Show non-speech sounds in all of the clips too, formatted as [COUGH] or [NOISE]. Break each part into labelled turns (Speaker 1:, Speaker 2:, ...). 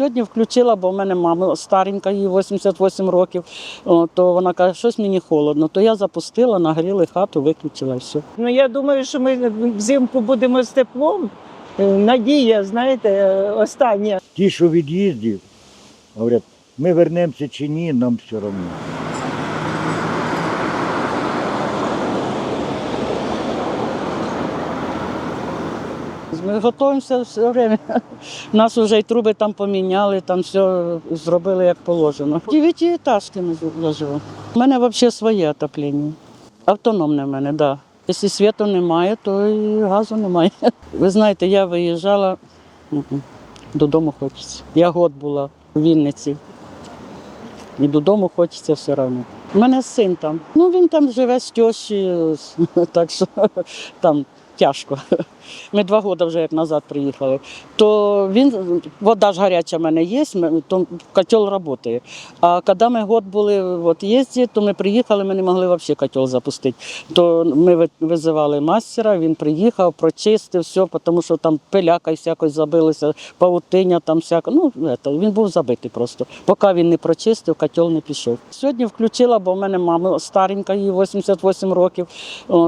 Speaker 1: Сьогодні включила, бо в мене мама старенька, їй 88 років, то вона каже, щось мені холодно. То я запустила, нагріли хату, виключила і все.
Speaker 2: Ну я думаю, що ми взимку будемо з теплом. Е, Надія, знаєте, е, остання.
Speaker 3: Ті, що від'їздів, говорять, ми вернемося чи ні, нам все одно.
Speaker 1: Ми готуємося все время. Нас вже й труби там поміняли, там все зробили як положено. Дев'ятиэтажки ми живемо. У мене взагалі своє отоплення. Автономне в мене, так. Да. Якщо світу немає, то і газу немає. Ви знаєте, я виїжджала додому хочеться. Я год була в Вінниці. І додому хочеться все одно. У мене син там. Ну він там живе з тещі, [LAUGHS] так що там тяжко. Ми два роки вже як назад приїхали. То він, вода ж гаряча в мене є, то котел працює. А коли ми год були от їзді, то ми приїхали, ми не могли взагалі котел запустити. То ми визивали мастера, він приїхав, прочистив все, тому що там пиляка всякось забилася, павутиня там всяка. Ну, это, він був забитий просто. Поки він не прочистив, котел не пішов. Сьогодні включила, бо в мене мама старенька, їй 88 років,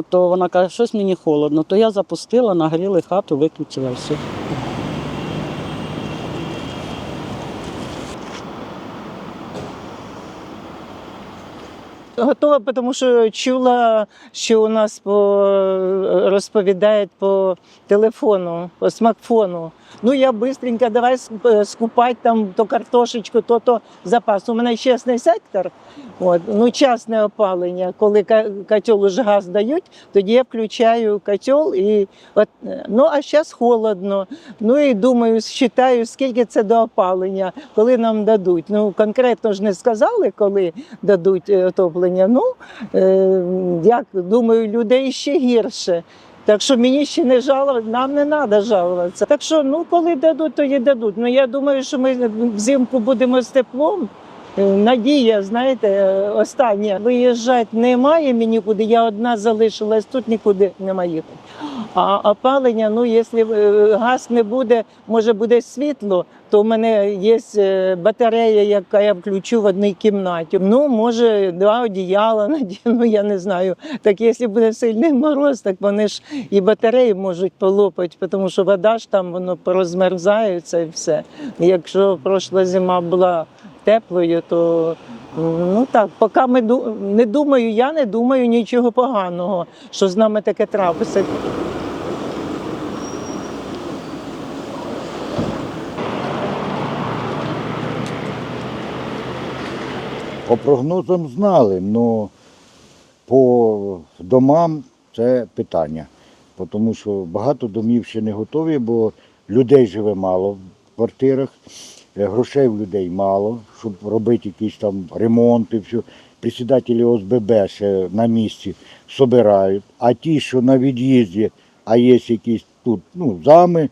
Speaker 1: то вона каже, щось мені холодно. То я запустила, нагріли хату, виключила все.
Speaker 2: Готова, тому що чула, що у нас по розповідають по телефону, по смартфону. Ну я бистренько давай скупати там то картошечку, то то запас. У мене чесний сектор, от, ну частне опалення. Коли котел уже газ дають, тоді я включаю котел і от, е, ну а зараз холодно. Ну і думаю, считаю, скільки це до опалення, коли нам дадуть. Ну конкретно ж не сказали, коли дадуть е, отоплення. Ну е, як думаю, людей ще гірше. Так що мені ще не жалувати, нам не треба жалуватися. Так що, ну коли дадуть, то і дадуть. Ну я думаю, що ми взимку будемо з теплом. Е, Надія, знаєте, е, остання. Виїжджати немає мені куди. Я одна залишилась, тут нікуди нема їхати. А опалення, ну якщо е, газ не буде, може буде світло, то в мене є е, батарея, яка я включу в одній кімнаті. Ну, може, два одіяла надіну, [LAUGHS] я не знаю. Так якщо буде сильний мороз, так вони ж і батареї можуть полопати, тому що вода ж там воно порозмерзається і все. Якщо пройшла зима була теплою, то ну так, поки ми не думаю, я не думаю нічого поганого, що з нами таке трапиться.
Speaker 3: По прогнозам знали, але по домам це питання. Тому що багато домів ще не готові, бо людей живе мало в квартирах, е, грошей в людей мало, щоб робити якісь там ремонти. Все. Присідателі ОСББ ще на місці собирають. А ті, що на від'їзді, а є якісь тут ну, зами,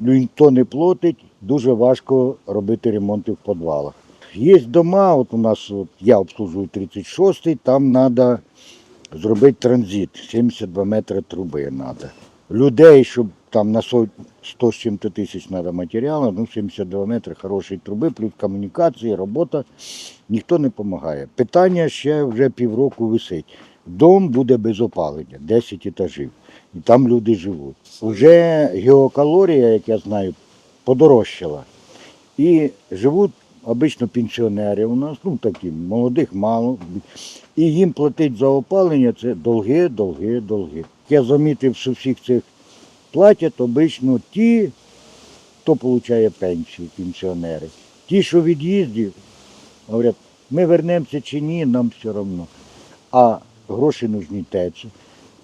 Speaker 3: ну, ніхто не платить, дуже важко робити ремонти в підвалах. Є дома, от у нас от, я обслужую 36-й, там треба зробити транзит, 72 метри труби треба. Людей, щоб там на со- 100 з чим-то тисяч треба матеріалу, ну 72 метри хорошої труби, плюс комунікації, робота, ніхто не допомагає. Питання ще вже півроку висить. Дом буде без опалення, 10 етажів, і там люди живуть. Уже геокалорія, як я знаю, подорожчала. І живуть обично пенсіонери у нас, ну такі, молодих мало. І їм платить за опалення це долги, долги, долги. Я замітив, що всіх цих платять обично ті, хто отримує пенсію, пенсіонери. Ті, що від'їздів, говорять, ми вернемося чи ні, нам все одно. А гроші нужні ТЕЦ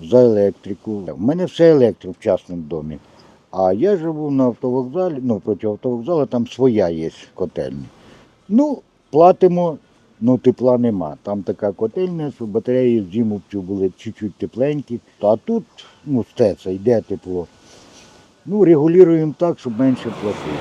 Speaker 3: за електрику. У мене все електро в частному домі. А я живу на автовокзалі, ну проти автовокзалу, там своя є котельня. Ну, платимо, ну тепла нема. Там така котельня, що батареї зиму були чуть-чуть тепленькі. А тут, ну, ТЕЦа йде тепло. Ну, регулюємо так, щоб менше платити.